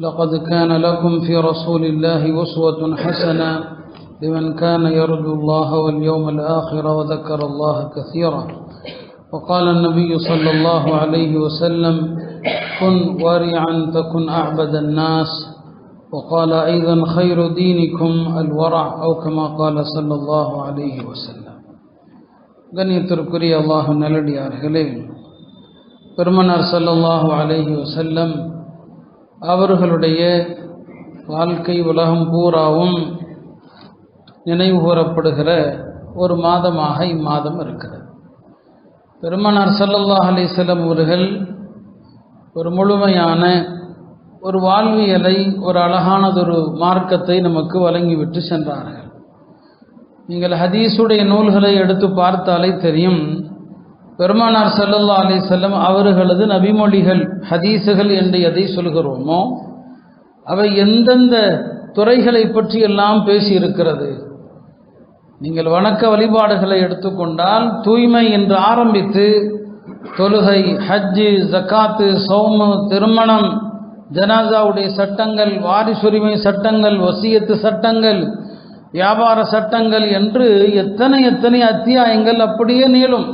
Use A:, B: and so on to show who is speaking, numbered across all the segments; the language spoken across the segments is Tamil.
A: لقد كان لكم في رسول الله أسوة حسنة لمن كان يرجو الله واليوم الآخر وذكر الله كثيرا وقال النبي صلى الله عليه وسلم كن ورعا تكن أعبد الناس وقال أيضا خير دينكم الورع أو كما قال صلى الله عليه وسلم கண்ணியத்திற்குரிய அல்லாஹ் நல்லடியார்களே பெருமனார் சல்லல்லாஹு அலைஹி வசல்லம் அவர்களுடைய வாழ்க்கை உலகம் பூராவும் நினைவு கூறப்படுகிற ஒரு மாதமாக இம்மாதம் இருக்கிறது. பெருமனார் சல்லல்லாஹ் அலிசல்லம் அவர்கள் ஒரு முழுமையான ஒரு வாழ்வியலை ஒரு அழகானதொரு மார்க்கத்தை நமக்கு வழங்கிவிட்டு சென்றார்கள். நீங்கள் ஹதீஸுடைய நூல்களை எடுத்து பார்த்தாலே தெரியும் பெருமானார் சல்லல்லா அலி செல்லம் அவர்களது நபிமொழிகள் ஹதீஸுகள் என்று எதை சொல்கிறோமோ அவை எந்தெந்த துறைகளை பற்றி எல்லாம் பேசியிருக்கிறது. நீங்கள் வணக்க வழிபாடுகளை எடுத்துக்கொண்டால் தூய்மை என்று ஆரம்பித்து தொழுகை ஹஜ்ஜு ஜக்காத்து சௌமு திருமணம் ஜனாசாவுடைய சட்டங்கள் வாரிசுரிமை சட்டங்கள் வசியத்து சட்டங்கள் வியாபார சட்டங்கள் என்று எத்தனை எத்தனை அத்தியாயங்கள் அப்படியே நீளும்.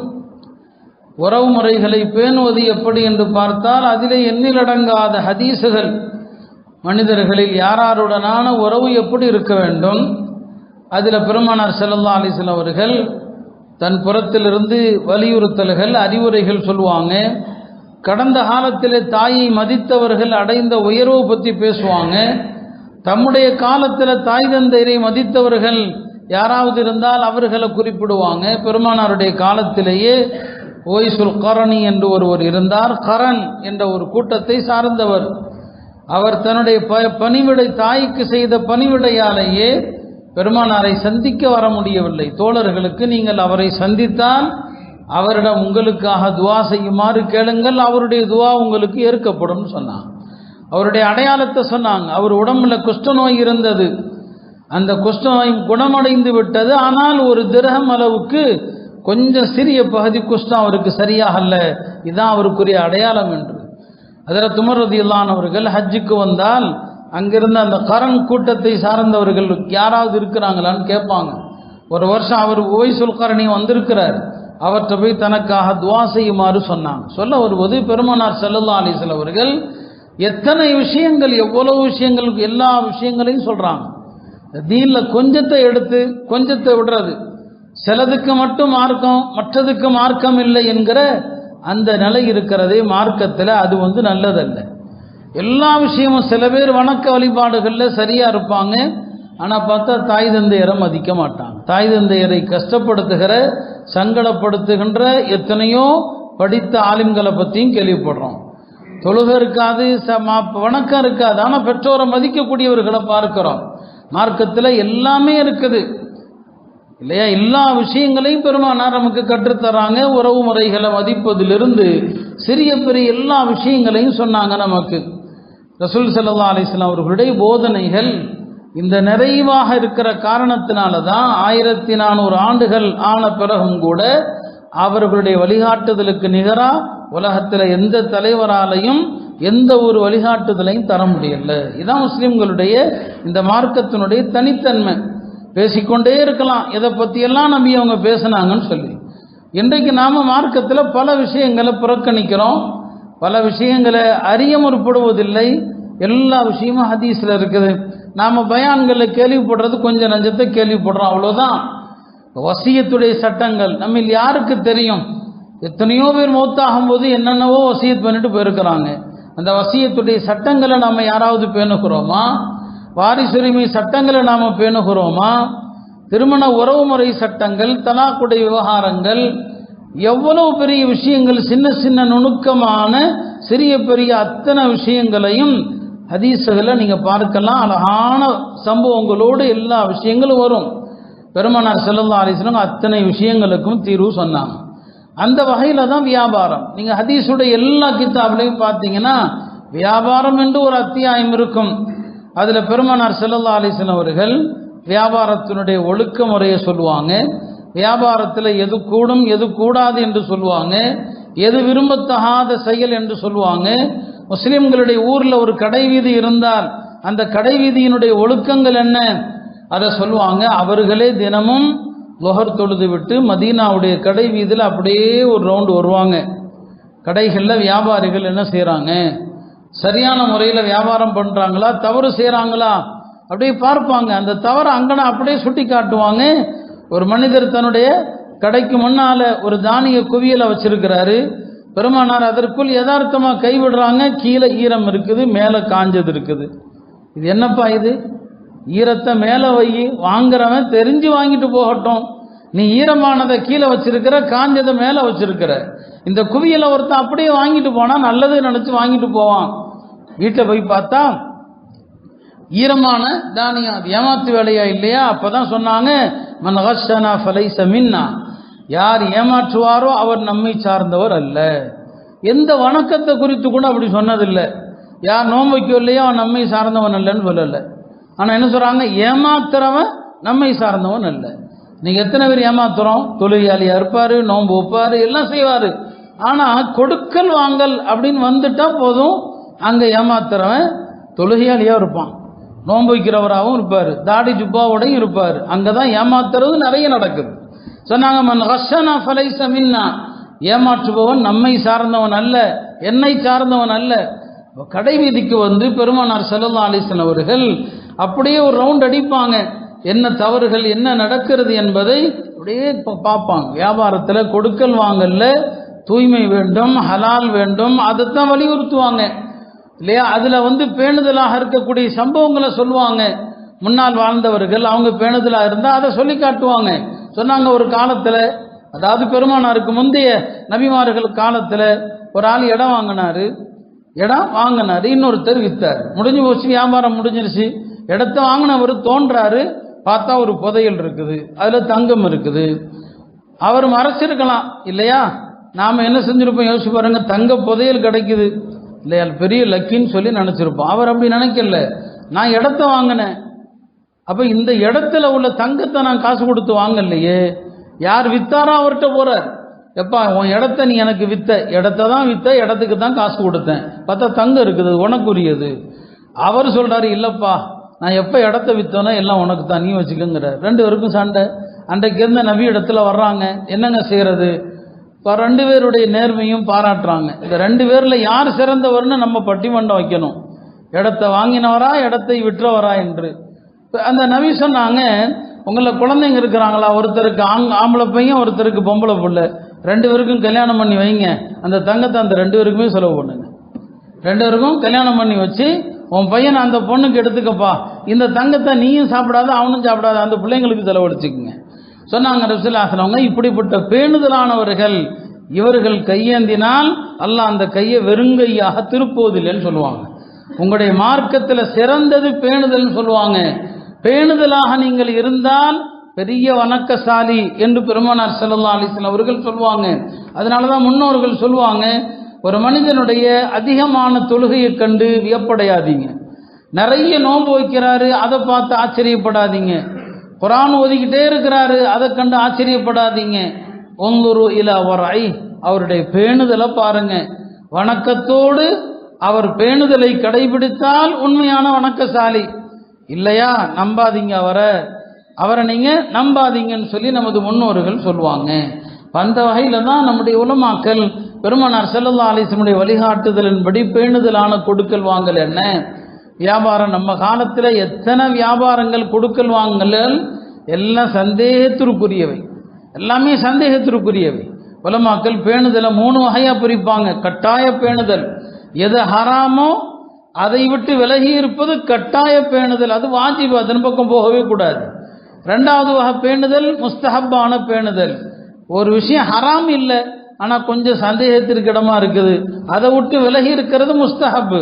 A: உறவு முறைகளை பேணுவது எப்படி என்று பார்த்தால் அதிலே எண்ணிலடங்காத ஹதீசுகள். மனிதர்களில் யாராருடனான உறவு எப்படி இருக்க வேண்டும்? அதில் பெருமானார் செல்லல்லா அலிஸ்லாம் அவர்கள் தன் புறத்திலிருந்து வலியுறுத்தல்கள் அறிவுரைகள் சொல்லுவாங்க. கடந்த காலத்தில் தாயை மதித்தவர்கள் அடைந்த உயர்வு பற்றி பேசுவாங்க. தம்முடைய காலத்தில் தாய் தந்தையரை மதித்தவர்கள் யாராவது இருந்தால் அவர்களை குறிப்பிடுவாங்க. பெருமானாருடைய காலத்திலேயே ஓய்சுல் கரணி என்று ஒருவர் இருந்தார். கரண் என்ற ஒரு கூட்டத்தை சார்ந்தவர். அவர் தன்னுடைய ப பணிவிடை தாய்க்கு செய்த பணிவிடையாலேயே பெருமானாரை சந்திக்க வர முடியவில்லை. தோழர்களுக்கு நீங்கள் அவரை சந்தித்தால் அவரிடம் உங்களுக்காக துவா செய்யுமாறு கேளுங்கள். அவருடைய துவா உங்களுக்கு ஏற்கப்படும் சொன்னாங்க அவருடைய அடையாளத்தை சொன்னாங்க. அவர் உடம்புல குஷ்டநோய் இருந்தது. அந்த குஷ்டநோய் குணமடைந்து விட்டது. ஆனால் ஒரு திரகம் அளவுக்கு கொஞ்சம் சிறிய பகுதி குஷ்டம் அவருக்கு சரியாகல இதுதான் அவருக்குரிய அடையாளம் என்று. அதில் துமரதியில்லான் அவர்கள் ஹஜ்ஜுக்கு வந்தால் அங்கிருந்த அந்த கரண் கூட்டத்தை சார்ந்தவர்கள் யாராவது இருக்கிறாங்களான்னு கேட்பாங்க. ஒரு வருஷம் அவர் ஓய் சொல்கரணி வந்திருக்கிறார். அவர்கிட்ட போய் தனக்காக துவா செய்யுமாறு சொன்னாங்க. சொல்ல வருவது பெருமனார் செல்லல்லா அலிசல் அவர்கள் எத்தனை விஷயங்கள் எவ்வளவு விஷயங்கள் எல்லா விஷயங்களையும் சொல்கிறாங்க தீனில் கொஞ்சத்தை எடுத்து கொஞ்சத்தை விடுறது. சிலதுக்கு மட்டும் மார்க்கம் மற்றதுக்கு மார்க்கம் இல்லை என்கிற அந்த நிலை இருக்கிறதே மார்க்கத்தில் அது வந்து நல்லதல்ல. எல்லா விஷயமும் சில பேர் வணக்க வழிபாடுகளில் சரியாக இருப்பாங்க. ஆனால் பார்த்தா தாய் தந்தையரை மதிக்க மாட்டாங்க. தாய் தந்தையரை கஷ்டப்படுத்துகிற சங்கடப்படுத்துகின்ற எத்தனையோ படித்த ஆலிம்களை பற்றியும் கேள்விப்படுறோம். தொழுகை இருக்காது வணக்கம் இருக்காது. ஆனால் பெற்றோரை மதிக்கக்கூடியவர்களை பார்க்கிறோம். மார்க்கத்தில் எல்லாமே இருக்குது. இல்லையா? எல்லா விஷயங்களையும் பெருமானார் நமக்கு கற்றுத்தராங்க. உறவு முறைகளை மதிப்பதிலிருந்து சிறிய பெரிய எல்லா விஷயங்களையும் சொன்னாங்க நமக்கு. ரசூல் சல்லா அலிஸ்லாம் அவர்களுடைய போதனைகள் இந்த நிறைவாக இருக்கிற காரணத்தினால தான் ஆயிரத்தி நானூறு ஆண்டுகள் ஆன பிறகும் கூட அவர்களுடைய வழிகாட்டுதலுக்கு நிகராக உலகத்தில் எந்த தலைவராலையும் எந்த ஒரு வழிகாட்டுதலையும் தர முடியல. இதுதான் முஸ்லீம்களுடைய இந்த மார்க்கத்தினுடைய தனித்தன்மை. பேசிக்கொண்டே இருக்கலாம். இதை பற்றியெல்லாம் நம்பி அவங்க பேசுனாங்கன்னு சொல்லி. இன்றைக்கு நாம் மார்க்கத்தில் பல விஷயங்களை புறக்கணிக்கிறோம். பல விஷயங்களை அறிய முற்படுவதில்லை. எல்லா விஷயமும் ஹதீஸில் இருக்குது. நாம் பயான்களில் கேள்விப்படுறது கொஞ்சம் நஞ்சத்தை கேள்விப்படுறோம். அவ்வளோதான் வசியத்துடைய சட்டங்கள் நம்ம யாருக்கு தெரியும்? எத்தனையோ பேர் மௌத்தாகும் போது என்னென்னவோ வசியத் பண்ணிட்டு போயிருக்கிறாங்க. அந்த வசியத்துடைய சட்டங்களை நம்ம யாராவது பேணுகிறோமா? வாரிசுரிமை சட்டங்களை நாம் பேணுகிறோமா? திருமண உறவுமுறை சட்டங்கள் தலாக்குடைய விவகாரங்கள் எவ்வளவு பெரிய விஷயங்கள் சின்ன சின்ன நுணுக்கமான சிறிய பெரிய அத்தனை விஷயங்களையும் ஹதீஸுகளை நீங்கள் பார்க்கலாம். அழகான சம்பவங்களோடு எல்லா விஷயங்களும் வரும். பெருமனார் செல்லல்லா அலிஸ்லாம் அத்தனை விஷயங்களுக்கும் தீர்வு சொன்னாங்க. அந்த வகையில் தான் வியாபாரம். நீங்கள் ஹதீஸுடைய எல்லா கித்தாப்லையும் பார்த்தீங்கன்னா வியாபாரம் என்று ஒரு அத்தியாயம் இருக்கும். அதில் பெருமனார் செல்லல்லா அலிசன் அவர்கள் வியாபாரத்தினுடைய ஒழுக்க முறையை சொல்லுவாங்க. வியாபாரத்தில் எது கூடும் எது கூடாது என்று சொல்லுவாங்க. எது விரும்பத்தகாத செயல் என்று சொல்லுவாங்க. முஸ்லீம்களுடைய ஊரில் ஒரு கடை வீதி இருந்தால் அந்த கடை வீதியினுடைய ஒழுக்கங்கள் என்ன? அதை சொல்லுவாங்க. அவர்களே தினமும் லொஹர் தொழுது விட்டு மதீனாவுடைய கடை வீதியில் அப்படியே ஒரு ரவுண்டு வருவாங்க. கடைகளில் வியாபாரிகள் என்ன செய்கிறாங்க சரியான முறையில் வியாபாரம் பண்ணுறாங்களா தவறு செய்கிறாங்களா அப்படியே பார்ப்பாங்க. அந்த தவறை அங்கன அப்படியே சுட்டி காட்டுவாங்க ஒரு மனிதர் தன்னுடைய கடைக்கு முன்னால் ஒரு தானிய குவியலை வச்சிருக்கிறாரு. பெருமானார் அதற்குள் யதார்த்தமாக கைவிடுறாங்க. கீழே ஈரம் இருக்குது மேலே காஞ்சது இருக்குது. இது என்னப்பா இது? ஈரத்தை மேலே வை வாங்குறவன் தெரிஞ்சு வாங்கிட்டு போகட்டும். நீ ஈரமானதை கீழே வச்சிருக்கிற காஞ்சதை மேலே வச்சிருக்கிற. இந்த குவியலை ஒருத்தன் அப்படியே வாங்கிட்டு போனால் நல்லது நினச்சி வாங்கிட்டு போவான். வீட்டில் போய் பார்த்தா ஈரமான தானியம் அது ஏமாத்து வேலையா இல்லையா? அப்பதான் சொன்னாங்க மன் ஹஷனா ஃபலைச மின்னா. யார் ஏமாற்றுவாரோ அவர் நம்மை சார்ந்தவர் அல்ல. எந்த வணக்கத்தை குறித்து கூட அப்படி சொன்னதில்லை. யார் நோன்பு வைக்கலையோ அவன் நம்மை சார்ந்தவன் அல்லன்னு சொல்லலை. ஆனால் என்ன சொல்கிறாங்க ஏமாத்துறவன் நம்மை சார்ந்தவன் அல்ல. நீங்கள் எத்தனை பேர் ஏமாத்துறோம்? தொழிலாளியாக இருப்பார் நோன்பு வைப்பார் எல்லாம் செய்வார். ஆனால் கொடுக்கல் வாங்கல் அப்படின்னு வந்துட்டால் போதும். அங்கே ஏமாத்துறவன் தொழுகையாலேயே இருப்பான். நோன்பு வைக்கிறவராகவும் இருப்பார். தாடி ஜுப்பாவோடையும் இருப்பார். அங்கே தான் ஏமாத்துறது நிறைய நடக்குது. சொன்னாங்க மன் ஹஷனா ஃபலைச ஏமாற்றுபவன் நம்மை சார்ந்தவன் அல்ல என்னை சார்ந்தவன் அல்ல. கடை வீதிக்கு வந்து பெருமானார் செல்லல்லா அலிசன் அவர்கள் அப்படியே ஒரு ரவுண்ட் அடிப்பாங்க. என்ன தவறுகள் என்ன நடக்கிறது என்பதை அப்படியே பார்ப்பாங்க. வியாபாரத்தில் கொடுக்கல் வாங்கல்ல தூய்மை வேண்டும் ஹலால் வேண்டும் அதைத்தான் வலியுறுத்துவாங்க. இல்லையா? அதில் வந்து பேணுதலாக இருக்கக்கூடிய சம்பவங்களை சொல்லுவாங்க. முன்னால் வாழ்ந்தவர்கள் அவங்க பேணுதலாக இருந்தால் அதை சொல்லி காட்டுவாங்க. சொன்னாங்க ஒரு காலத்தில் அதாவது பெருமானாருக்கு முந்தைய நபிமார்கள் காலத்தில் ஒரு ஆள் இடம் வாங்கினார். இடம் வாங்கினாரு இன்னொருத்தர் வித்தார் முடிஞ்சு போச்சு வியாபாரம் முடிஞ்சிருச்சு. இடத்த வாங்கினவர் தோன்றாரு. பார்த்தா ஒரு புதையல் இருக்குது அதில் தங்கம் இருக்குது. அவர் மறைச்சிருக்கலாம் இல்லையா? நாம் என்ன செஞ்சிருப்போம்? யோசிச்சு பாருங்க தங்க புதையல் கிடைக்குது. இல்லையா பெரிய லக்கின்னு சொல்லி நினச்சிருப்போம். அவர் அப்படி நினைக்கல. நான் இடத்த வாங்கினேன். அப்போ இந்த இடத்துல உள்ள தங்கத்தை நான் காசு கொடுத்து வாங்கலையே. யார் வித்தாரோ அவர்கிட்ட போகிறார் எப்பா உன் இடத்த நீ எனக்கு வித்த. இடத்த தான் வித்த இடத்துக்கு தான் காசு கொடுத்தேன். பார்த்தா தங்கம் இருக்குது உனக்குரியது. அவர் சொல்கிறாரு இல்லைப்பா நான் எப்போ இடத்த வித்தோனோ எல்லாம் உனக்கு தான். நீ வச்சுக்கோங்கிற. ரெண்டு பேருக்கும் சண்டை. அன்றைக்கு இருந்த நவி இடத்துல வர்றாங்க. என்னங்க செய்கிறது ரெண்டு பேருடைய நேர்மையும் பாராட்டுறாங்க. இந்த ரெண்டு பேரில் யார் சிறந்தவர்னு நம்ம பட்டிமன்றம் வைக்கணும். இடத்த வாங்கினவரா இடத்தை விற்றவரா என்று. அந்த நபி சொன்னாங்க உங்களை குழந்தைங்க இருக்கிறாங்களா? ஒருத்தருக்கு ஆங் ஆம்பளை பையன் ஒருத்தருக்கு பொம்பளை பிள்ளை. ரெண்டு பேருக்கும் கல்யாணம் பண்ணி வைங்க. அந்த தங்கத்தை அந்த ரெண்டு பேருக்குமே செலவு பண்ணுங்க. ரெண்டு பேருக்கும் கல்யாணம் பண்ணி வச்சு உன் பையனை அந்த பொண்ணுக்கு எடுத்துக்கப்பா. இந்த தங்கத்தை நீயும் சாப்பிடாத அவனும் சாப்பிடாத. அந்த பிள்ளைங்களுக்கு செலவழிச்சுக்குங்க. சொன்னாங்க ரசுல்லாசனவங்க இப்படிப்பட்ட பேணுதலானவர்கள் இவர்கள் கையேந்தினால் அல்லாஹ் அந்த கையை வெறுங்கையாக திருப்புவதில்லைன்னு சொல்லுவாங்க. உங்களுடைய மார்க்கத்தில் சிறந்தது பேணுதல்னு சொல்லுவாங்க. பேணுதலாக நீங்கள் இருந்தால் பெரிய வணக்கசாலி என்று பெருமானார் செல்லல்லா அலைஹி அவர்கள் சொல்லுவாங்க. அதனால தான் முன்னோர்கள் சொல்லுவாங்க ஒரு மனிதனுடைய அதிகமான தொழுகையை கண்டு வியப்படையாதீங்க. நிறைய நோன்பு வைக்கிறாரு அதை பார்த்து ஆச்சரியப்படாதீங்க. குரான் ஓதிக்கிட்டே இருக்கிறாரு. அதை கண்டு ஆச்சரியப்படாதீங்க. ஒங்குரு இல வரை அவருடைய பேணுதலை பாருங்க. வணக்கத்தோடு அவர் பேணுதலை கடைபிடித்தால் உண்மையான வணக்கசாலி. இல்லையா? நம்பாதீங்க அவரை. அவரை நீங்க நம்பாதீங்கன்னு சொல்லி நமது முன்னோர்கள் சொல்லுவாங்க. அந்த வகையில தான் நம்முடைய உலமாக்கல் பெருமனார் செல்லல்லா அலிசனுடைய வழிகாட்டுதலின்படி பேணுதலான கொடுக்கல் வாங்கல் என்ன? வியாபாரம் நம்ம காலத்தில் எத்தனை வியாபாரங்கள் கொடுக்கல் வாங்கல் எல்லாம் சந்தேகத்திற்குரியவை. எல்லாமே சந்தேகத்திற்குரியவை. உலமாக்கள் பேணுதலை மூணு வகையாக பிரிப்பாங்க. கட்டாய பேணுதல். எது ஹராமோ அதை விட்டு விலகி இருப்பது கட்டாய பேணுதல். அது வாஜிபு அதன் பக்கம் போகவே கூடாது. ரெண்டாவது வகை பேணுதல் முஸ்தஹப்பான பேணுதல். ஒரு விஷயம் ஹராம் இல்லை ஆனால் கொஞ்சம் சந்தேகத்திற்கு இடமா இருக்குது. அதை விட்டு விலகி இருக்கிறது முஸ்தஹப்பு.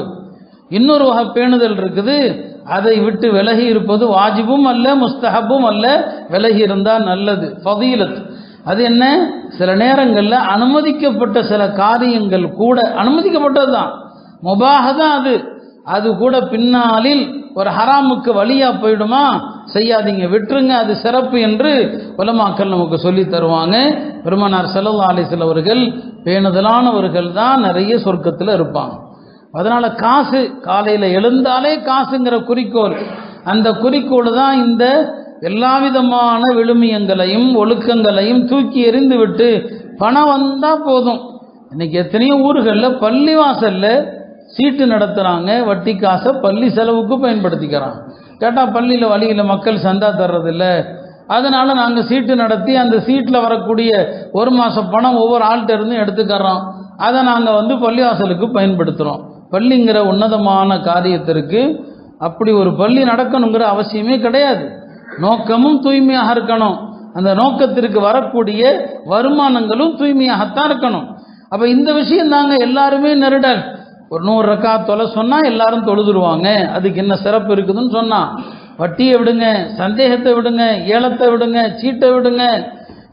A: இன்னொரு வகை பேணுதல் இருக்குது. அதை விட்டு விலகி இருப்பது வாஜிபும் அல்ல முஸ்தஹப்பும் அல்ல. விலகி இருந்தால் நல்லது. ஃபதீலத். அது என்ன? சில நேரங்களில் அனுமதிக்கப்பட்ட சில காரியங்கள் கூட அனுமதிக்கப்பட்டது தான் முபாக தான் அது. அது கூட பின்னாளில் ஒரு ஹராமுக்கு வழியா போயிடுமா? செய்யாதீங்க. விட்டுருங்க அது சிறப்பு என்று உலமாக்கள் நமக்கு சொல்லி தருவாங்க. பெருமனார் செல்லல்லா அலிசல் அவர்கள் பேணுதலானவர்கள் தான் நிறைய சொர்க்கத்தில் இருப்பாங்க. அதனால காசு காலையில் எழுந்தாலே காசுங்கிற குறிக்கோள். அந்த குறிக்கோள் தான் இந்த எல்லா விதமான விழுமியங்களையும் ஒழுக்கங்களையும் தூக்கி எறிந்து விட்டு பணம் வந்தால் போதும். இன்னைக்கு எத்தனையோ ஊர்களில் பள்ளிவாசல்ல சீட்டு நடத்துகிறாங்க வட்டி காசை பள்ளி செலவுக்கு பயன்படுத்திக்கிறான் கேட்டால் பள்ளியில் வழியில் மக்கள் சந்தா தர்றதில்ல. அதனால் நாங்கள் சீட்டு நடத்தி அந்த சீட்டில் வரக்கூடிய ஒரு மாதம் பணம் ஒவ்வொரு ஆள்கிட்ட இருந்தும் எடுத்துக்கிறோம். அதை நாங்கள் வந்து பள்ளிவாசலுக்கு பயன்படுத்துகிறோம் பள்ளிங்கிற உன்னதமான காரியத்திற்கு அப்படி ஒரு பள்ளி நடக்கணுங்கிற அவசியமே கிடையாது. நோக்கமும் தூய்மையாக இருக்கணும். அந்த நோக்கத்திற்கு வரக்கூடிய வருமானங்களும் தூய்மையாகத்தான் இருக்கணும். அப்போ இந்த விஷயம் தாங்க எல்லாருமே நெருடல். ஒரு நூறு ரக்கா தொலை சொன்னால் எல்லாரும் தொழுதுருவாங்க. அதுக்கு என்ன சிறப்பு இருக்குதுன்னு சொன்னான் வட்டியை விடுங்க சந்தேகத்தை விடுங்க ஏலத்தை விடுங்க சீட்டை விடுங்க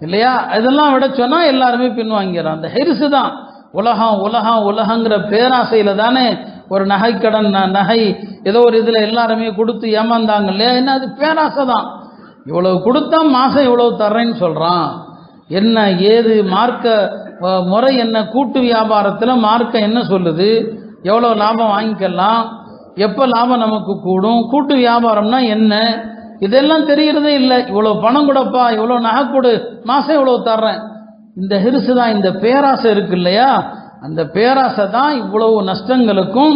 A: இல்லையா? இதெல்லாம் விட சொன்னால் எல்லாருமே பின்வாங்கிறான் அந்த ஹெரிசு தான். உலகம் உலகம் உலகங்கிற பேராசையில் தானே ஒரு நகைக்கடன் நகை ஏதோ ஒரு இதில் எல்லாருமே கொடுத்து ஏமாந்தாங்க இல்லையா? என்ன அது பேராசை தான். இவ்வளவு கொடுத்தா மாதம் இவ்வளவு தர்றேன்னு சொல்கிறான் என்ன ஏது மார்க்க முறை என்ன? கூட்டு வியாபாரத்தில் மார்க்க என்ன சொல்லுது? எவ்வளோ லாபம் வாங்கிக்கலாம்? எப்போ லாபம் நமக்கு கூடும்? கூட்டு வியாபாரம்னா என்ன? இதெல்லாம் தெரியறதே இல்லை. இவ்வளோ பணம் கொடுப்பா இவ்வளோ நகை கொடு மாதம் இவ்வளோ தர்றேன். இந்த ஹிருசு தான் இந்த பேராசை இருக்கு இல்லையா? அந்த பேராசை தான் இவ்வளவு நஷ்டங்களுக்கும்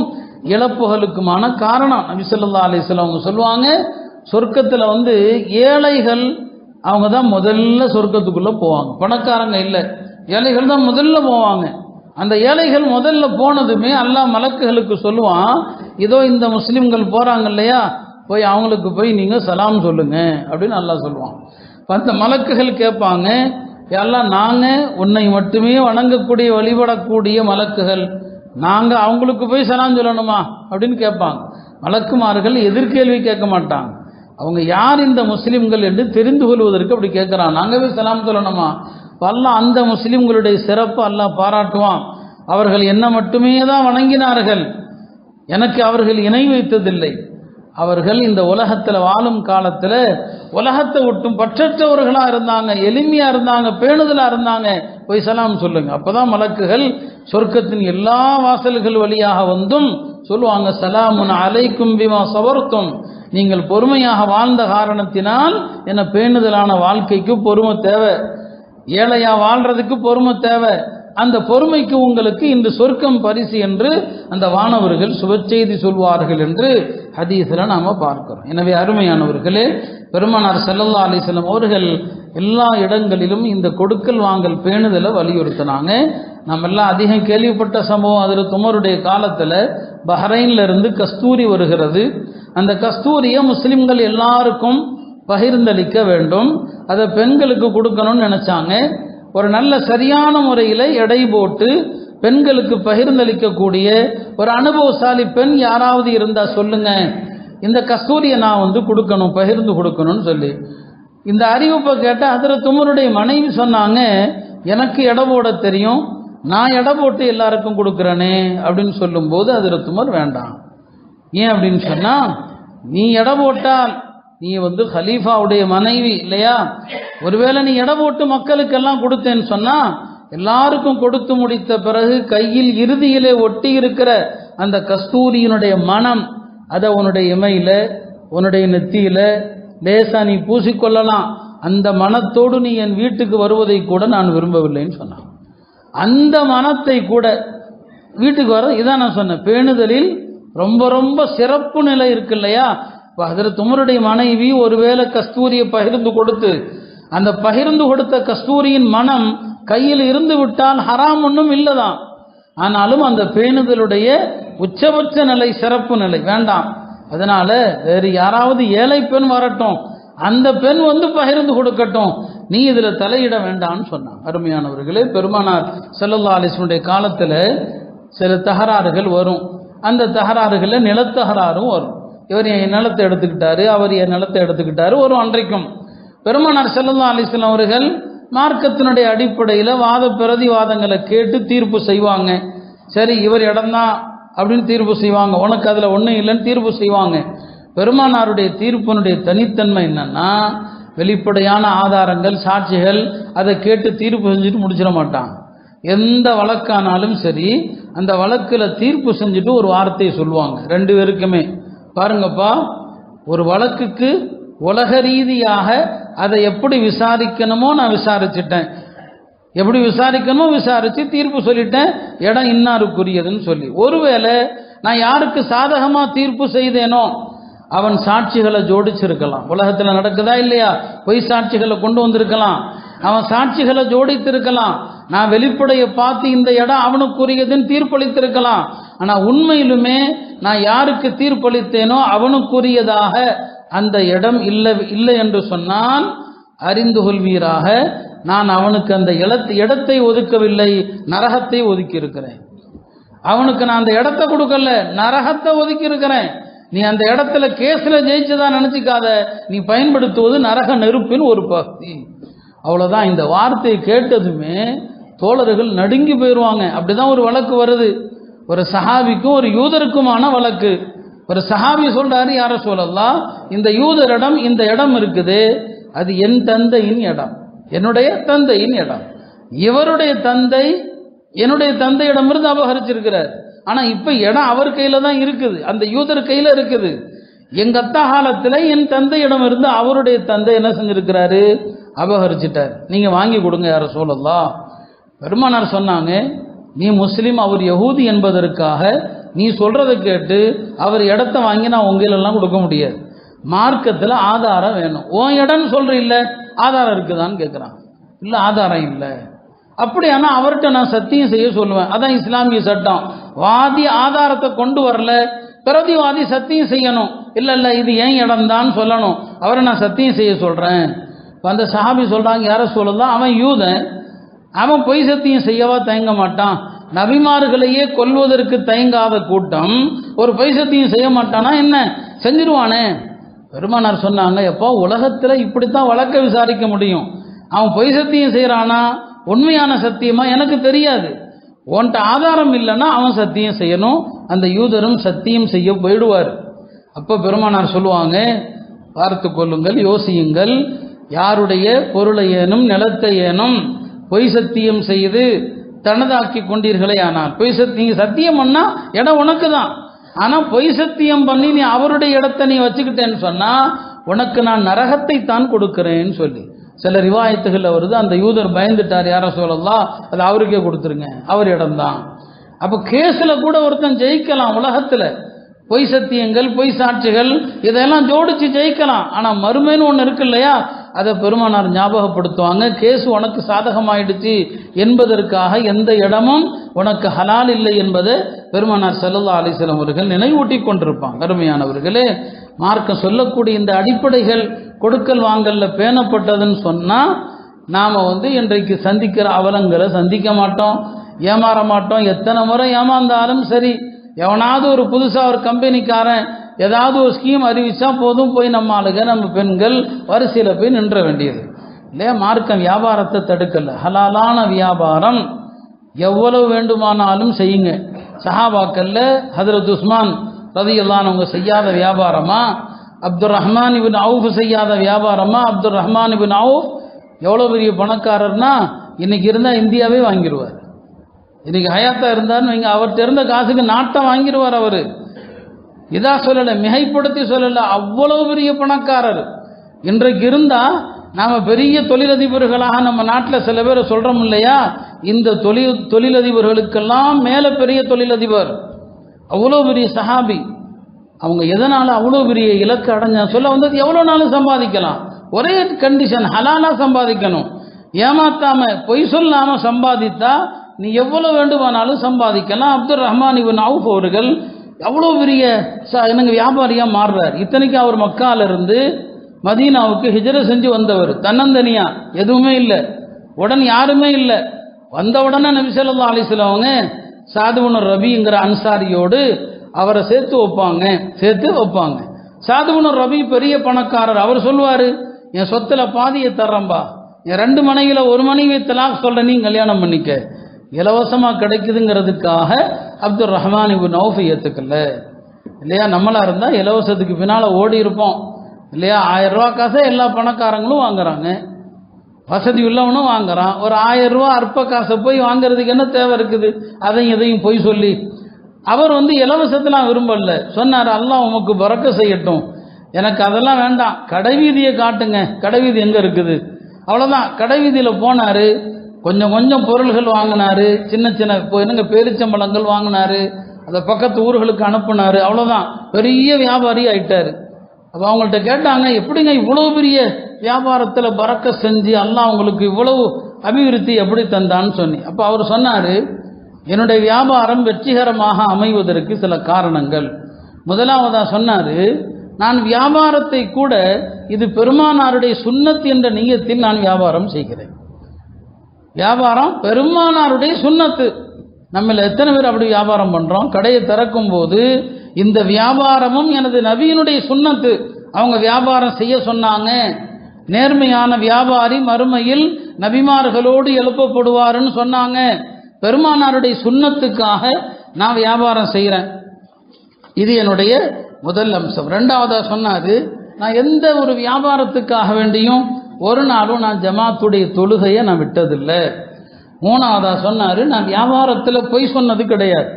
A: இழப்புகளுக்குமான காரணம். நபிசல்லா ஸல்லல்லாஹு அவங்க சொல்லுவாங்க சொர்க்கத்தில் வந்து ஏழைகள் அவங்க தான் முதல்ல சொர்க்கத்துக்குள்ளே போவாங்க. பணக்காரங்க இல்லை ஏழைகள் தான் முதல்ல போவாங்க. அந்த ஏழைகள் முதல்ல போனதுமே அல்லாஹ் மலக்குகளுக்கு சொல்லுவான் ஏதோ இந்த முஸ்லீம்கள் போகிறாங்க இல்லையா? போய் அவங்களுக்கு போய் நீங்கள் சலாம் சொல்லுங்க அப்படின்னு நல்லா சொல்லுவான். இப்போ அந்த மலக்குகள் கேட்பாங்க எல்லாம் நாங்கள் உன்னை மட்டுமே வணங்கக்கூடிய வழிபடக்கூடிய மலக்குகள். நாங்கள் அவங்களுக்கு போய் சலாம் சொல்லணுமா? அப்படின்னு கேட்பாங்க. மலக்குமார்கள் எதிர்கேள்வி கேட்க மாட்டாங்க. அவங்க யார் இந்த முஸ்லீம்கள் என்று தெரிந்து கொள்வதற்கு அப்படி கேட்குறான் நாங்கள் போய் சலாம் சொல்லணுமா? அப்ப அந்த முஸ்லீம்களுடைய சிறப்பு அல்லா பாராட்டுவான். அவர்கள் என்ன மட்டுமே தான் வணங்கினார்கள். எனக்கு அவர்கள் இணை வைத்ததில்லை. அவர்கள் இந்த உலகத்தில் வாழும் காலத்தில் உலகத்தை ஒட்டும் பற்றற்றவர்களாக இருந்தாங்க எளிமையாக இருந்தாங்க பேணுதலாக இருந்தாங்க போய் சலாம் சொல்லுங்க. அப்போதான் மலக்குகள் சொர்க்கத்தின் எல்லா வாசல்கள் வழியாக வந்தும் சொல்லுவாங்க சலாமுன் அலைக்கும் பிமா சவர்த்தும் நீங்கள் பொறுமையாக வாழ்ந்த காரணத்தினால் என பேணுதலான வாழ்க்கைக்கு பொறுமை தேவை. ஏழையாக வாழ்றதுக்கு பொறுமை தேவை. அந்த பொறுமைக்கு உங்களுக்கு இந்த சொர்க்கம் பரிசு என்று அந்த வானவர்கள் சுபச்செய்தி சொல்வார்கள் என்று ஹதீஸில் நாம் பார்க்கிறோம். எனவே அருமையானவர்களே பெருமானார் செல்லல்லா அலிசல்லம் அவர்கள் எல்லா இடங்களிலும் இந்த கொடுக்கல் வாங்கல் பேணுதலை வலியுறுத்தினாங்க. நம்ம எல்லாம் அதிகம் கேள்விப்பட்ட சம்பவம் அதில் துமருடைய காலத்தில் பஹ்ரைனில் இருந்து கஸ்தூரி வருகிறது. அந்த கஸ்தூரியை முஸ்லிம்கள் எல்லாருக்கும் பகிர்ந்தளிக்க வேண்டும். அதை பெண்களுக்கு கொடுக்கணும்னு நினச்சாங்க. ஒரு நல்ல சரியான முறையில் எடை போட்டு பெண்களுக்கு பகிர்ந்தளிக்கக்கூடிய ஒரு அனுபவசாலி பெண் யாராவது இருந்தால் சொல்லுங்கள் இந்த கஸ்தூரியை நான் வந்து கொடுக்கணும் பகிர்ந்து கொடுக்கணும்னு சொல்லி. இந்த அறிவிப்பை கேட்டால் அதில் தும்மருடைய மனைவி சொன்னாங்க எனக்கு எடை போட தெரியும். நான் எடை போட்டு எல்லாருக்கும் கொடுக்குறேனே அப்படின்னு சொல்லும்போது அதில் துமர் வேண்டாம். ஏன் அப்படின்னு சொன்னால் நீ எடை போட்டால் நீ வந்து ஹலீஃபாவுடைய மனைவி இல்லையா? ஒருவேளை நீ எடை போட்டு மக்களுக்கெல்லாம் கொடுத்தேன்னு சொன்னால் எல்லாருக்கும் கொடுத்து முடித்த பிறகு கையில் இறுதியிலே ஒட்டி இருக்கிற அந்த கஸ்தூரியினுடைய மனம் அதை உன்னுடைய இமையில் உன்னுடைய நெத்தியில் லேசா நீ பூசிக்கொள்ளலாம். அந்த மனத்தோடு நீ என் வீட்டுக்கு வருவதை கூட நான் விரும்பவில்லைன்னு சொன்னான். அந்த மனத்தை கூட வீட்டுக்கு வர இதான் நான் சொன்னேன். பேணுதலில் ரொம்ப ரொம்ப சிறப்பு நிலை இருக்கு இல்லையா? இப்போ அதில் துமருடைய மனைவி ஒருவேளை கஸ்தூரியை பகிர்ந்து கொடுத்து அந்த பகிர்ந்து கொடுத்த கஸ்தூரியின் மனம் கையில் இருந்து விட்டால் ஹராம் ஒன்றும் இல்லைதான். ஆனாலும் அந்த பேணுதலுடைய உச்சபட்ச நிலை சிறப்பு நிலை. வேண்டாம். அதனால வேறு யாராவது ஏழை பெண் வரட்டும். அந்த பெண் வந்து பகிர்ந்து கொடுக்கட்டும். நீ இதில் தலையிட வேண்டாம்னு சொன்னான். அருமையானவர்களே பெருமானார் செல்லல்லா அலிஸ்வனுடைய காலத்தில் சில தகராறுகள் வரும். அந்த தகராறுகளில் நிலத்தகராறும் வரும். இவர் என் நிலத்தை எடுத்துக்கிட்டாரு அவர் என் நிலத்தை எடுத்துக்கிட்டாரு ஒரு அன்றைக்கும். பெருமானார் செல்லல்லா அலிஸ்லாம் அவர்கள் மார்க்கத்தினுடைய அடிப்படையில் வாத பிரதிவாதங்களை கேட்டு தீர்ப்பு செய்வாங்க. சரி இவர் இடம்தான் அப்படின்னு தீர்ப்பு செய்வாங்க. உனக்கு அதில் ஒன்றும் இல்லைன்னு தீர்ப்பு செய்வாங்க. பெருமானாருடைய தீர்ப்பினுடைய தனித்தன்மை என்னன்னா வெளிப்படையான ஆதாரங்கள் சாட்சிகள் அதை கேட்டு தீர்ப்பு செஞ்சுட்டு முடிச்சிட மாட்டான். எந்த வழக்கானாலும் சரி அந்த வழக்கில் தீர்ப்பு செஞ்சுட்டு ஒரு வார்த்தையை சொல்லுவாங்க. ரெண்டு பேருக்குமே. பாருங்கப்பா ஒரு வழக்குக்கு உலக ரீதியாக அதை எப்படி விசாரிக்கணுமோ நான் விசாரிச்சிட்டேன். எப்படி விசாரிக்கணுமோ விசாரித்து தீர்ப்பு சொல்லிட்டேன். இடம் இன்னாருக்குரியதுன்னு சொல்லி. ஒருவேளை நான் யாருக்கு சாதகமாக தீர்ப்பு செய்தேனோ அவன் சாட்சிகளை ஜோடிச்சிருக்கலாம். உலகத்தில் நடக்குதா இல்லையா? பொய் சாட்சிகளை கொண்டு வந்திருக்கலாம். அவன் சாட்சிகளை ஜோடித்திருக்கலாம். நான் வெளிப்படையை பார்த்து இந்த இடம் அவனுக்குரியதுன்னு தீர்ப்பளித்திருக்கலாம். ஆனால் உண்மையிலுமே நான் யாருக்கு தீர்ப்பளித்தேனோ அவனுக்குரியதாக அந்த இடம் இல்லை இல்லை என்று சொன்னால் அறிந்து கொள்வீராக. நான் அவனுக்கு அந்த இடத்து இடத்தை ஒதுக்கவில்லை நரகத்தை ஒதுக்கி இருக்கிறேன் அவனுக்கு நான் அந்த இடத்த கொடுக்கல நரகத்தை ஒதுக்கி இருக்கிறேன் நீ அந்த இடத்துல கேஸில் ஜெயிச்சதா நினச்சிக்காத. நீ பயன்படுத்துவது நரக நெருப்பின் ஒரு பகுதி. அவ்வளோதான் இந்த வார்த்தையை கேட்டதுமே தோழர்கள் நடுங்கி போயிடுவாங்க அப்படிதான் ஒரு வழக்கு வருது. ஒரு சஹாபிக்கும் ஒரு யூதருக்குமான வழக்கு. ஒரு சஹாபி சொல்றாரு யார சொல்லலாம் இந்த யூதரிடம் இந்த இடம் இருக்குது. அது என் தந்தையின் இடம். என்னுடைய தந்தையின் இடம். இவருடைய தந்தை என்னுடைய தந்தையிடம் இருந்து அபகரிச்சிருக்கிறார். ஆனா இப்ப இடம் அவர் கையில தான் இருக்குது. அந்த யூதர் கையில இருக்குது. எங்க அத்தா காலத்துல என் தந்தையிடம் இருந்து அவருடைய தந்தை என்ன செஞ்சிருக்கிறாரு? அபகரிச்சிட்டார். நீங்க வாங்கி கொடுங்க யார சொல்லலாம் பெருமானார் சொன்னாங்க நீ முஸ்லீம் அவர் யகூதி என்பதற்காக நீ சொல்றதை கேட்டு அவர் இடத்த வாங்கி நான் உங்களெல்லாம் கொடுக்க முடியாது. மார்க்கத்தில் ஆதாரம் வேணும். உன் இடம்னு சொல்கிற இல்லை ஆதாரம் இருக்குதான்னு கேட்குறான் இல்லை ஆதாரம் இல்லை. அப்படியானா அவர்கிட்ட நான் சத்தியம் செய்ய சொல்லுவேன். அதான் இஸ்லாமிய சட்டம். வாதி ஆதாரத்தை கொண்டு வரல பிரதிவாதி சத்தியம் செய்யணும். இல்லை இல்லை இது ஏன் இடம்தான் சொல்லணும். அவரை நான் சத்தியம் செய்ய சொல்கிறேன் இப்போ அந்த சஹாபி சொல்கிறாங்க யாரை சொல்லலாம் அவன் யூதன். அவன் பொய் சத்தியம் செய்யவா தயங்க மாட்டான். நபிமார்களையே கொல்வதற்கு தயங்காத கூட்டம். ஒரு பொய் சத்தியம் செய்ய மாட்டானா என்ன? செஞ்சிருவானே. பெருமானார் சொன்னாங்க எப்போ உலகத்தில் இப்படித்தான் வழக்க விசாரிக்க முடியும். அவன் பொய் சத்தியம் செய்கிறானா உண்மையான சத்தியமா? எனக்கு தெரியாது. உன்ட்ட ஆதாரம் இல்லைன்னா அவன் சத்தியம் செய்யணும். அந்த யூதரும் சத்தியம் செய்ய போயிடுவார். அப்போ பெருமானார் சொல்லுவாங்க பார்த்து கொள்ளுங்கள் யோசியுங்கள். யாருடைய பொருளை ஏனும் நிலத்தை ஏனும் பொய் சத்தியம் செய்து தனதாக்கி கொண்டீர்களே ஆனால். பொய் சத்தி நீங்கள் சத்தியம் பண்ணால் இடம் உனக்கு தான் ஆனால் பொய் சத்தியம் பண்ணி நீ அவருடைய இடத்தை நீ வச்சுக்கிட்டேன்னு சொன்னால் உனக்கு நான் நரகத்தை தான் கொடுக்குறேன்னு சொல்லி. சில ரிவாயத்துகளில் வருது அந்த யூதர் பயந்துட்டார் யாரை சொல்லலாம் அது அவருக்கே கொடுத்துருங்க அவர் இடம்தான். அப்போ கேஸில் கூட ஒருத்தன் ஜெயிக்கலாம் உலகத்தில். பொய் சத்தியங்கள் பொய் சாட்சிகள் இதெல்லாம் ஜோடிச்சு ஜெயிக்கலாம். ஆனால் மறுமைன்னு ஒன்று இருக்கு இல்லையா? அதை பெருமானார் ஞாபகப்படுத்துவாங்க. கேஸ் உனக்கு சாதகமாயிடுச்சு என்பதற்காக எந்த இடமும் உனக்கு ஹலால் இல்லை என்பதை பெருமானார் செல்லல்லா அலிசலம் அவர்கள் நினைவூட்டி கொண்டிருப்பாங்க. அருமையானவர்களே மார்க்கம் சொல்லக்கூடிய இந்த அடிப்படைகள் கொடுக்கல் வாங்கல்ல பேணப்பட்டதுன்னு சொன்னால் நாம் வந்து இன்றைக்கு சந்திக்கிற அவலங்களை சந்திக்க மாட்டோம் ஏமாற மாட்டோம். எத்தனை முறை ஏமாந்தாலும் சரி எவனாவது ஒரு புதுசாக ஒரு கம்பெனிக்காரன் ஏதாவது ஒரு ஸ்கீம் அறிவிச்சா போதும் போய் நம்ம ஆளுங்க நம்ம பெண்கள் வரிசையில் போய் நின்ற வேண்டியது. இல்லையா? மார்க்கம் வியாபாரத்தை தடுக்கல. ஹலாலான வியாபாரம் எவ்வளவு வேண்டுமானாலும் செய்யுங்க. சஹாபாக்கல்ல ஹதரத் உஸ்மான் ரதியெல்லாம் அவங்க செய்யாத வியாபாரமா? அப்துல் ரஹ்மான் இபின் அவுஃப் செய்யாத வியாபாரமா? அப்துல் ரஹ்மான் இபின் அவுஃப் எவ்வளோ பெரிய பணக்காரர்னா இன்னைக்கு இருந்தால் இந்தியாவே வாங்கிடுவார் இன்னைக்கு ஹயாத்தா இருந்தார்னு வைங்க அவர்கிட்ட இருந்த காசுக்கு நாட்டை வாங்கிடுவார் அவர். இதா சொல்லலை மிகைப்படுத்தி சொல்லலை அவ்வளவு பெரிய பணக்காரர். இன்றைக்கு இருந்தால் நாம் பெரிய தொழிலதிபர்களாக நம்ம நாட்டில் சில பேரை சொல்கிறோம் இல்லையா? இந்த தொழில் தொழிலதிபர்களுக்கெல்லாம் மேலே பெரிய தொழிலதிபர். அவ்வளோ பெரிய சஹாபி. அவங்க எதனால் அவ்வளோ பெரிய இலக்கு அடைஞ்ச சொல்ல வந்தது எவ்வளோ நாளும் சம்பாதிக்கலாம். ஒரே கண்டிஷன் ஹலாலாக சம்பாதிக்கணும். ஏமாத்தாமல் பொய் சொல்லாமல் சம்பாதித்தா நீ எவ்வளோ வேண்டுமானாலும் சம்பாதிக்கலாம். அப்துல் ரஹ்மான் இவன் அவுஃப் அவர்கள் எவ்வளோ பெரிய என்னங்க வியாபாரியாக மாறுறார். இத்தனைக்கு அவர் மக்காலிருந்து மதீனாவுக்கு ஹிஜர செஞ்சு வந்தவர். தன்னந்தனியா எதுவுமே இல்லை. உடன் யாருமே இல்லை. வந்த உடனே நபிசல்லா ஸல்லல்லாஹு அலைஹி அவங்க ரபிங்கிற அன்சாரியோடு அவரை சேர்த்து வைப்பாங்க. சேர்த்து வைப்பாங்க. சாதுவன ரபி பெரிய பணக்காரர். அவர் சொல்லுவார் என் சொத்துல பாதியை தர்றம்பா என் ரெண்டு மனைவில ஒரு மனைவி தலாக் சொல்கிற நீ கல்யாணம் பண்ணிக்க. இலவசமாக கிடைக்குதுங்கிறதுக்காக அப்துல் ரஹ்மான் இபு நௌஃபை ஏற்றுக்கல இல்லையா? நம்மளாக இருந்தால் இலவசத்துக்கு பின்னால் ஓடி இருப்போம். இல்லையா? ஆயிரம் காசை எல்லா பணக்காரங்களும் வாங்குறாங்க. வசதி உள்ளவனும் வாங்குறான். ஒரு ஆயிரம் அற்ப காசை போய் வாங்குறதுக்கு என்ன தேவை இருக்குது? அதையும் இதையும் போய் சொல்லி. அவர் வந்து இலவசத்தெலாம் விரும்பல. சொன்னார் அல்லாம் உமக்கு பறக்க செய்யட்டும். எனக்கு அதெல்லாம் வேண்டாம். கடைவீதியை காட்டுங்க. கடைவீதி எங்கே இருக்குது? அவ்வளோதான் கடைவீதியில் போனார். கொஞ்சம் கொஞ்சம் பொருள்கள் வாங்கினாரு சின்ன சின்ன இப்போ என்னங்க பேரிச்சம்பழங்கள் வாங்கினாரு அதை பக்கத்து ஊர்களுக்கு அனுப்புனாரு அவ்வளோதான் பெரிய வியாபாரி ஆயிட்டாரு. அப்போ அவங்கள்ட்ட கேட்டாங்க எப்படிங்க இவ்வளோ பெரிய வியாபாரத்தில் பறக்க செஞ்சு அல்லாஹ் அவங்களுக்கு இவ்வளவு அபிவிருத்தி எப்படி தந்தான்னு சொன்னி அப்போ அவர் சொன்னார் என்னுடைய வியாபாரம் வெற்றிகரமாக அமைவதற்கு சில காரணங்கள். முதலாவதா சொன்னார் நான் வியாபாரத்தை கூட இது பெருமானாருடைய சுன்னத் என்ற நீயத்தில் நான் வியாபாரம் செய்கிறேன். வியாபாரம் பெருமானாருடைய சுன்னத்து நம்மள எத்தனை பேர் அப்படி வியாபாரம் பண்றோம்? கடையை திறக்கும் போது இந்த வியாபாரமும் எனது நபியினுடைய சுன்னத்து அவங்க வியாபாரம் செய்ய சொன்னாங்க. நேர்மையான வியாபாரி மறுமையில் நபிமார்களோடு எழுப்பப்படுவாருன்னு சொன்னாங்க. பெருமானாருடைய சுன்னத்துக்காக நான் வியாபாரம் செய்கிறேன் இது என்னுடைய முதல் அம்சம். ரெண்டாவதாக சொன்னார் நான் எந்த ஒரு வியாபாரத்துக்காக வேண்டியும் ஒரு நாளும் நான் ஜமாத்துடைய தொழுகையை நான் விட்டதில்லை. மூணாவதா சொன்னார் நான் வியாபாரத்தில் பொய் சொன்னது கிடையாது.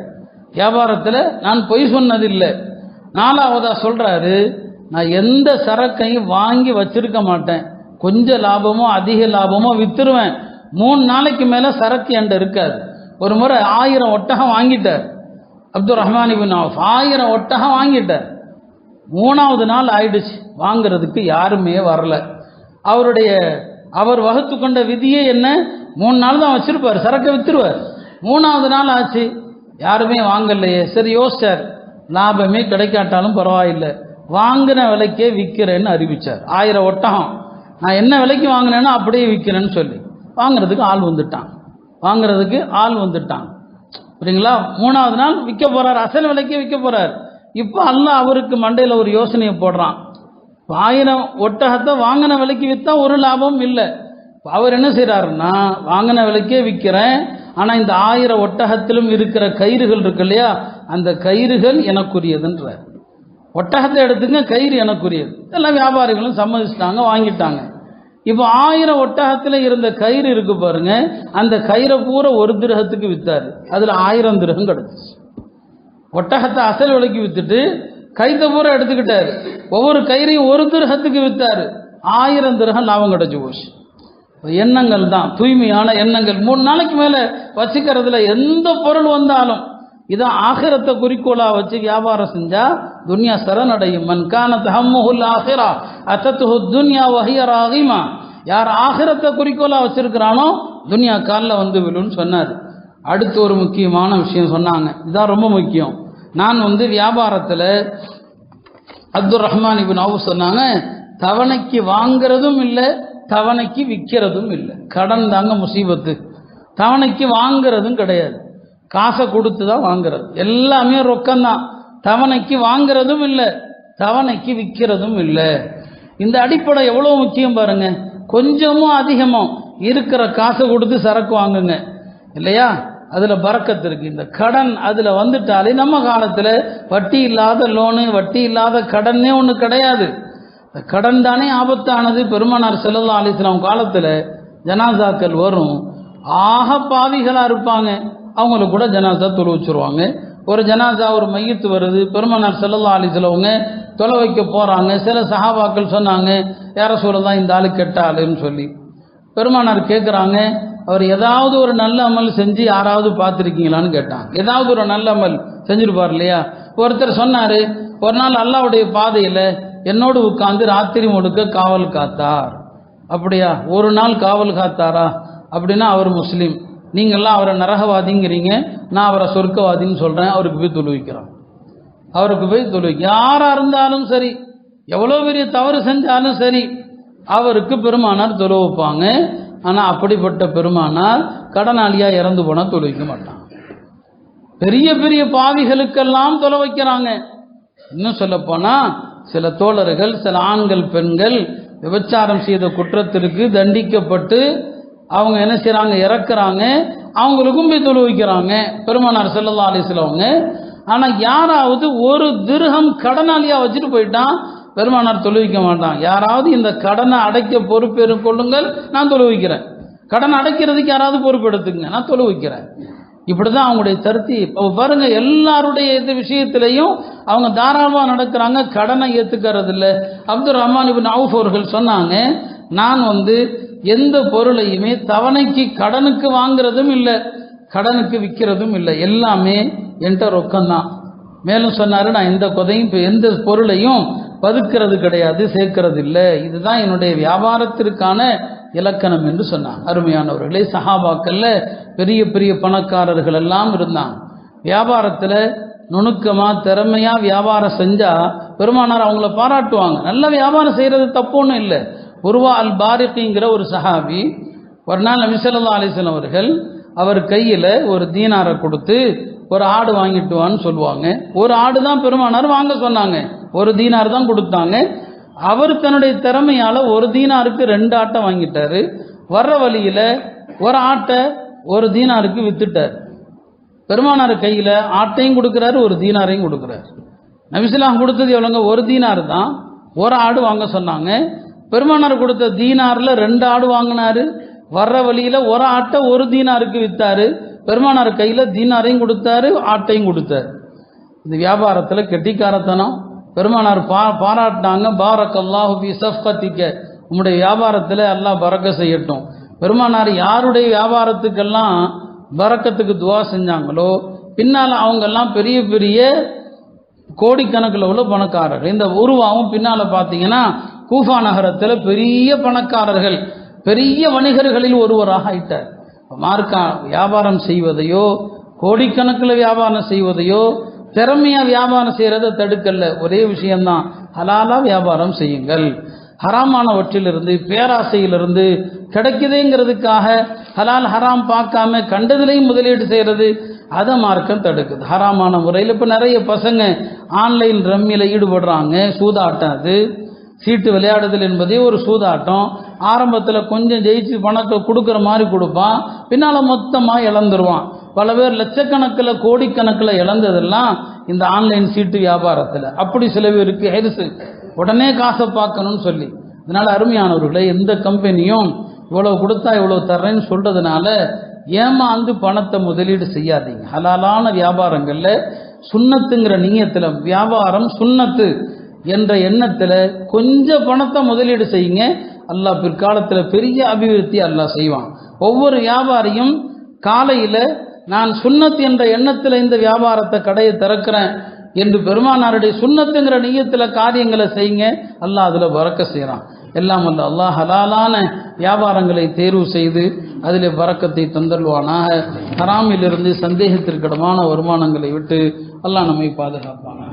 A: வியாபாரத்தில் நான் பொய் சொன்னதில்லை. நாலாவதா சொல்கிறாரு நான் எந்த சரக்கையும் வாங்கி வச்சிருக்க மாட்டேன். கொஞ்சம் லாபமோ அதிக லாபமோ விற்றுருவேன் மூணு நாளைக்கு மேலே சரக்கு என்கிட்ட இருக்காது. ஒரு முறை ஆயிரம் ஒட்டகம் வாங்கிட்டார். அப்துல் ரஹ்மான் இபின் ஆஃப் ஆயிரம் ஒட்டகம் வாங்கிட்டார். மூணாவது நாள் ஆயிடுச்சு வாங்குறதுக்கு யாருமே வரல. அவருடைய அவர் வகுத்து கொண்ட விதியே என்ன? மூணு நாள் தான் வச்சிருப்பார் சரக்கை வித்துருவார். மூணாவது நாள் ஆச்சு யாருமே வாங்கலையே. சரி யோசிச்சார் லாபமே கிடைக்காட்டாலும் பரவாயில்லை. வாங்கின விலைக்கே விற்கிறேன்னு அறிவிச்சார். ஆயிரம் ஒட்டகம். நான் என்ன விலைக்கு வாங்கினேனோ அப்படியே விற்கிறேன்னு சொல்லி. வாங்குறதுக்கு ஆள் வந்துட்டான். வாங்குறதுக்கு ஆள் வந்துட்டான். புரியுங்களா? மூணாவது நாள் விற்க போகிறார் அசல் விலைக்கே விற்க போகிறார் இப்போ அல்ல அவருக்கு மண்டையில் ஒரு யோசனையை போடுறான். ஆயிரம் ஒட்டகத்தை வாங்கின விலைக்கு விற்றா ஒரு லாபம் இல்லை. அவர் என்ன செய்கிறாருன்னா வாங்கின விலைக்கே விற்கிறேன் ஆனால் இந்த ஆயிரம் ஒட்டகத்திலும் இருக்கிற கயிறுகள் இருக்கு இல்லையா அந்த கயிறுகள் எனக்குரியதுன்றார். ஒட்டகத்தை எடுத்துங்க கயிறு எனக்குரியது. எல்லாம் வியாபாரிகளும் சம்மதிச்சிட்டாங்க வாங்கிட்டாங்க. இப்போ ஆயிரம் ஒட்டகத்தில் இருந்த கயிறு இருக்கு பாருங்க அந்த கயிறை பூரா ஒரு திரகத்துக்கு விற்றாரு அதில் ஆயிரம் திரகம் கிடச்சிச்சு. ஒட்டகத்தை அசல் விலைக்கு விற்றுட்டு கைத்த பூரா எடுத்துக்கிட்டாரு. ஒவ்வொரு கயிறையும் ஒரு திரகத்துக்கு வித்தாரு. ஆயிரம் திரகம் லாபம் கிடைச்சு போச்சு. எண்ணங்கள் தான். தூய்மையான எண்ணங்கள். மூணு நாளைக்கு மேலே வச்சுக்கிறதுல எந்த பொருள் வந்தாலும் இதான் ஆகிரத்தை குறிக்கோளா வச்சு வியாபாரம் செஞ்சா துன்யா சரணடையும். மன் கானத் ஆஹிரா அத்தத்துஹு துன்யா வஹியர் ஆகிமா யார் ஆகிரத்தை குறிக்கோளா வச்சிருக்கிறானோ துன்யா காலில் வந்து விழுன்னு சொன்னார். அடுத்து ஒரு முக்கியமான விஷயம் சொன்னாங்க. இதுதான் ரொம்ப முக்கியம். நான் வந்து வியாபாரத்தில் அப்துல் ரஹ்மான் இபின் அவு சொன்னாங்க தவணைக்கு வாங்குறதும் இல்லை தவணைக்கு விற்கிறதும் இல்லை. கடன் தாங்க முசீபத்து. தவணைக்கு வாங்குறதும் கிடையாது. காசை கொடுத்து தான் வாங்குறது. எல்லாமே ரொக்கம்தான் தவணைக்கு வாங்குறதும் இல்லை தவணைக்கு விற்கிறதும் இல்லை. இந்த அடிப்படை எவ்வளோ முக்கியம் பாருங்க. கொஞ்சமும் அதிகமும் இருக்கிற காசை கொடுத்து சரக்கு வாங்குங்க. இல்லையா? அதில் பறக்கத்து இருக்கு. இந்த கடன் அதில் வந்துட்டாலே நம்ம காலத்தில் வட்டி இல்லாத லோனு வட்டி இல்லாத கடனே ஒன்று கிடையாது. இந்த கடன் தானே ஆபத்தானது. பெருமானார் செல்லல்லா அலிஸ்லாம் காலத்தில் ஜனாசாக்கள் வரும். ஆக பாவிகளாக இருப்பாங்க. அவங்களுக்கு கூட ஜனாசா தொலை வச்சுருவாங்க. ஒரு ஜனாசா ஒரு மையத்து வருது. பெருமானார் செல்லல்லா அலிஸ்லவங்க தொலை வைக்க போகிறாங்க சில சஹாபாக்கள் சொன்னாங்க யார சொல்லலாம் இந்த ஆளு கெட்ட ஆளுன்னு சொல்லி. பெருமானார் கேட்குறாங்க அவர் ஏதாவது ஒரு நல்ல அமல் செஞ்சு யாராவது பார்த்துருக்கீங்களான்னு கேட்டாங்க ஏதாவது ஒரு நல்ல அமல் செஞ்சிருப்பார் இல்லையா? ஒருத்தர் சொன்னார் ஒரு நாள் அல்லாவுடைய பாதையில் என்னோடு உட்கார்ந்து ராத்திரி முழுக்க காவல் காத்தார். அப்படியா? ஒரு நாள் காவல் காத்தாரா? அப்படின்னா அவர் முஸ்லீம். நீங்கள்லாம் அவரை நரகவாதிங்கிறீங்க நான் அவரை சொர்க்கவாதின்னு சொல்கிறேன் அவருக்கு போய் தொழுவிக்கிறோம் அவருக்கு போய் தொழுவி யாராக இருந்தாலும் சரி எவ்வளோ பெரிய தவறு செஞ்சாலும் சரி அவருக்கு பெருமானார் தொழுவிப்பாங்க ஆனால் அப்படிப்பட்ட பெருமானார் கடனாளியா இறந்து போனால் வைக்க மாட்டான். பெரிய பெரிய பாவிகளுக்கெல்லாம் தொலை வைக்கிறாங்க. இன்னும் சொல்ல போனா சில தோழர்கள் சில ஆண்கள் பெண்கள் விபச்சாரம் செய்த குற்றத்திற்கு தண்டிக்கப்பட்டு அவங்க என்ன செய்கிறாங்க இறக்குறாங்க. அவங்களுக்கும் போய் தொழு வைக்கிறாங்க. பெருமானார் செல்லல்லா சிலவங்க ஆனா யாராவது ஒரு திருகம் கடனாளியா வச்சுட்டு போயிட்டான். பெருமானார் தொழுவிக்க மாட்டான். யாராவது இந்த கடனை அடைக்க பொறுப்பேறு கொள்ளுங்கள் நான் தொழுவிக்கிறேன். கடன் அடைக்கிறதுக்கு யாராவது பொறுப்பெடுத்துங்க நான் தொழுவிக்கிறேன். இப்படிதான் அவங்களுடைய தருத்தி. இப்போ பாருங்க எல்லாருடைய இது விஷயத்திலையும் அவங்க தாராளமாக நடக்கிறாங்க கடனை ஏற்றுக்கிறது இல்லை அப்துல் ரஹ்மான் இபின் அவுஃப் அவர்கள் சொன்னாங்க நான் வந்து எந்த பொருளையுமே தவணைக்கு கடனுக்கு வாங்குறதும் இல்லை கடனுக்கு விற்கிறதும் இல்லை. எல்லாமே என்கிட்ட ரொக்கம்தான். மேலும் சொன்னார் நான் எந்த கொதையும் இப்போ எந்த பொருளையும் பதுக்கிறது கிடையாது சேர்க்கிறது இல்லை. இதுதான் என்னுடைய வியாபாரத்திற்கான இலக்கணம் என்று சொன்னாங்க. அருமையானவர்களே சஹாபாக்கள்ல பெரிய பெரிய பணக்காரர்கள் எல்லாம் இருந்தாங்க. வியாபாரத்தில் நுணுக்கமாக திறமையாக வியாபாரம் செஞ்சால் பெருமானார் அவங்கள பாராட்டுவாங்க. நல்ல வியாபாரம் செய்கிறது தப்பு ஒன்றும் இல்லை. உருவா அல் பாரிக்கிங்கிற ஒரு சஹாபி ஒரு நாள் நபிசல்லா அலிசன் அவர்கள் அவர் கையில் ஒரு தீனாரை கொடுத்து ஒரு ஆடு வாங்கிட்டு வான்னு சொல்லுவாங்க. ஒரு ஆடு தான் பெருமானார் வாங்க சொன்னாங்க. ஒரு தீனார் தான் கொடுத்தாங்க. அவர் தன்னுடைய திறமையால ஒரு தீனாருக்கு ரெண்டு ஆட்டை வாங்கிட்டாரு. வர்ற வழியில ஒரு ஆட்டை ஒரு தீனாருக்கு வித்துட்டார். பெருமானார் கையில ஆட்டையும் கொடுக்குறாரு ஒரு தீனாரையும் கொடுக்குறாரு. நபிசுலாம் கொடுத்தது எவ்வளோங்க ஒரு தீனார் தான். ஒரு ஆடு வாங்க சொன்னாங்க. பெருமானார் கொடுத்த தீனார்ல ரெண்டு ஆடு வாங்கினாரு. வர்ற வழியில ஒரு ஆட்டை ஒரு தீனாருக்கு வித்தாரு. பெருமானார் கையில தீனாரையும் கொடுத்தாரு ஆட்டையும் கொடுத்தாரு. இந்த வியாபாரத்துல கெட்டிக்காரத்தனம். பெருமானார் பா பாராட்டினாங்க பாரக் அல்லாஹு பி சஃப்கத்திக்க. உம்முடைய வியாபாரத்தில் அல்லாஹ் பறக்க செய்யட்டும். பெருமானார் யாருடைய வியாபாரத்துக்கெல்லாம் பறக்கத்துக்கு துவா செஞ்சாங்களோ பின்னால அவங்கெல்லாம் பெரிய பெரிய கோடிக்கணக்கில் உள்ள பணக்காரர்கள். இந்த உருவாவும் பின்னால் பார்த்தீங்கன்னா கூஃபா நகரத்தில் பெரிய பணக்காரர்கள் பெரிய வணிகர்களில் ஒருவராக ஆயிட்டார். மார்க்கா வியாபாரம் செய்வதையோ கோடிக்கணக்கில் வியாபாரம் செய்வதையோ திறமையா வியாபாரம் செய்கிறத தடுக்கல ஒரே விஷயம்தான். ஹலாலா வியாபாரம் செய்யுங்கள். ஹராமானவற்றிலிருந்து பேராசையிலிருந்து கிடைக்குதுங்கிறதுக்காக ஹலால் ஹராம் பார்க்காம கண்டதுலேயும் முதலீடு செய்யறது அதை மார்க்கம் தடுக்குது. ஹராமான முறையில் இப்போ நிறைய பசங்க ஆன்லைன் ரம்மியில் ஈடுபடுறாங்க. சூதாட்டம் அது. சீட்டு விளையாடுதல் என்பதே ஒரு சூதாட்டம். ஆரம்பத்தில் கொஞ்சம் ஜெயிச்சு பணத்தை கொடுக்குற மாதிரி கொடுப்பான். பின்னால் மொத்தமாக இழந்துருவான். பல பேர் லட்சக்கணக்கில் கோடிக்கணக்கில் இழந்ததெல்லாம் இந்த ஆன்லைன் சீட்டு வியாபாரத்தில். அப்படி சில பேருக்கு ஹெரிசு. உடனே காசை பார்க்கணும்னு சொல்லி. அதனால் அருமையானவர்களே எந்த கம்பெனியும் இவ்வளோ கொடுத்தா இவ்வளோ தர்றேன்னு சொல்கிறதுனால ஏமாந்து பணத்தை முதலீடு செய்யாதீங்க. ஹலாலான வியாபாரங்களில் சுண்ணத்துங்கிற நீயத்தில் வியாபாரம் சுண்ணத்து என்ற எண்ணத்தில் கொஞ்சம் பணத்தை முதலீடு செய்யுங்க. அல்லாஹ் பிற்காலத்தில் பெரிய அபிவிருத்தி அல்லாஹ் செய்வான். ஒவ்வொரு வியாபாரியும் காலையில் நான் சுண்ணத் என்ற எண்ணத்தில் இந்த வியாபாரத்தை கடையை திறக்கிறேன் என்று பெருமானாருடைய சுண்ணத்துங்கிற நீயத்தில் காரியங்களை செய்யுங்க. அல்லாஹ் அதில் பறக்க செய்கிறான் எல்லாம் அல்ல அல்லாஹ் ஹலாலான வியாபாரங்களை தேர்வு செய்து அதில் பறக்கத்தை தந்தல்வானாக ஹராமிலிருந்து சந்தேகத்திற்கிடமான வருமானங்களை விட்டு அல்லாஹ் நம்மை பாதுகாப்பான